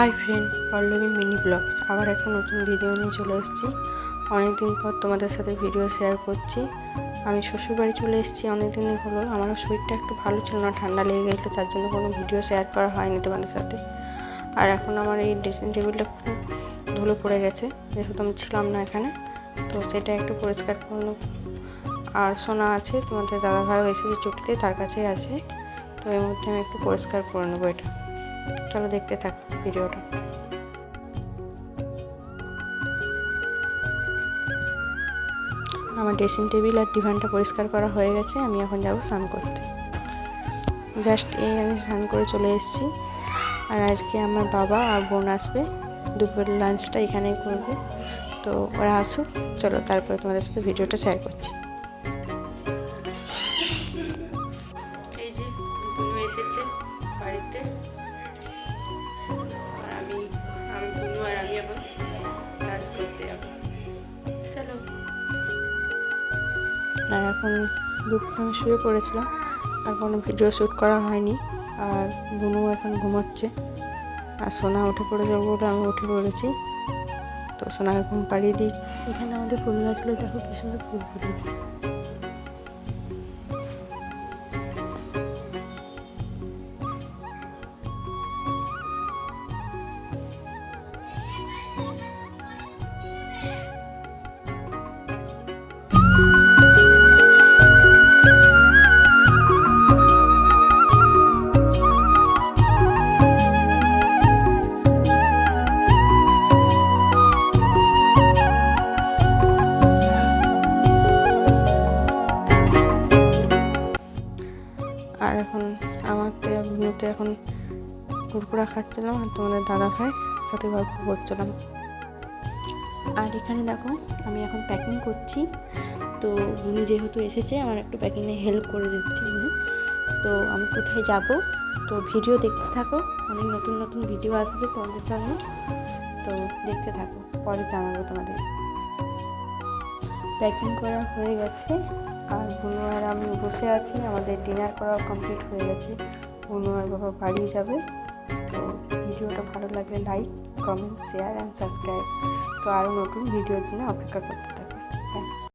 Hi friend Pallavi mini vlogs আবার একটা নতুন ভিডিও নিয়ে চলে এসেছি। অনেকদিন পর তোমাদের সাথে ভিডিও শেয়ার করছি। আমি শ্বশুরবাড়ি চলে এসেছি অনেক দিনই হলো। আমার শরীরটা একটু ভালো ছিল না, ঠান্ডা লেগে গেছিল, তার জন্য কোনো ভিডিও শেয়ার করা হয়নি তোমাদের সাথে। আর এখন আমার এই ড্রেসিং টেবিলটা খুব ধুলো পড়ে গেছে। যেহেতু আমি ছিলাম না এখানে, তো সেটা একটু পরিষ্কার করে নেব। আর সোনা আছে, তোমাদের দাদা ভাইও এসেছে চুক্তিতে, তার কাছেই আছে। তো এর মধ্যে আমি একটু পরিষ্কার করে নেব এটা। চলো দেখতে থাক ভিডিওটা। আমার ড্রেসিং টেবিল আর ডিভানটা পরিষ্কার করা হয়ে গেছে, আমি এখন যাব স্নান করতে। জাস্ট এই আমি স্নান করে চলে এসেছি। আর আজকে আমার বাবা আর বোন আসবে, দুপুরের লাঞ্চটা এখানেই করবে। তো ওরা আসুক, চলো তারপরে তোমাদের সাথে ভিডিওটা শেয়ার করছি। এই যে এসেছে বাড়িতে। যাব। চলো। আর এখন দুপুরে আমি শুয়ে পড়েছিলাম আর কোনো ভিডিও শ্যুট করা হয়নি আর বুনু এখন ঘুমাচ্ছে আর সোনা উঠে পড়ে যাব বলে আমি উঠে পড়েছি তো সোনা এখন পাড়িয়ে দিই। এখানে আমাদের ফুল গাছগুলো দেখো কি সুন্দর ফুল ফুটেছে। আর এখন তো এমনিতে এখন কুরকুরা খাচ্ছিলাম আর তোমাদের দাদা ভাই, সাথে গল্প করছিলাম আর এখানে দেখো, আমি এখন প্যাকিং করছি। তো উনি যেহেতু এসেছে, আমার একটু প্যাকিংয়ে হেল্প করে দিচ্ছে উনি। তো আমি কোথায় যাব? তো ভিডিও দেখতে থাকো। অনেক নতুন নতুন ভিডিও আসবে তোমাদের জন্য। তো দেখতে থাকো, পরে জানাব তোমাদের। প্যাকিং করা হয়ে গেছে। আমি বসে আছি, আমাদের ডিনার করা কমপ্লিট হয়ে গেছে। বুনু আর বাবা বাড়ি যাবে। তো ভিডিওটা ভালো লাগলে like comment share and subscribe তো আরও নতুন ভিডিওর জন্য অপেক্ষা করতে থাকো।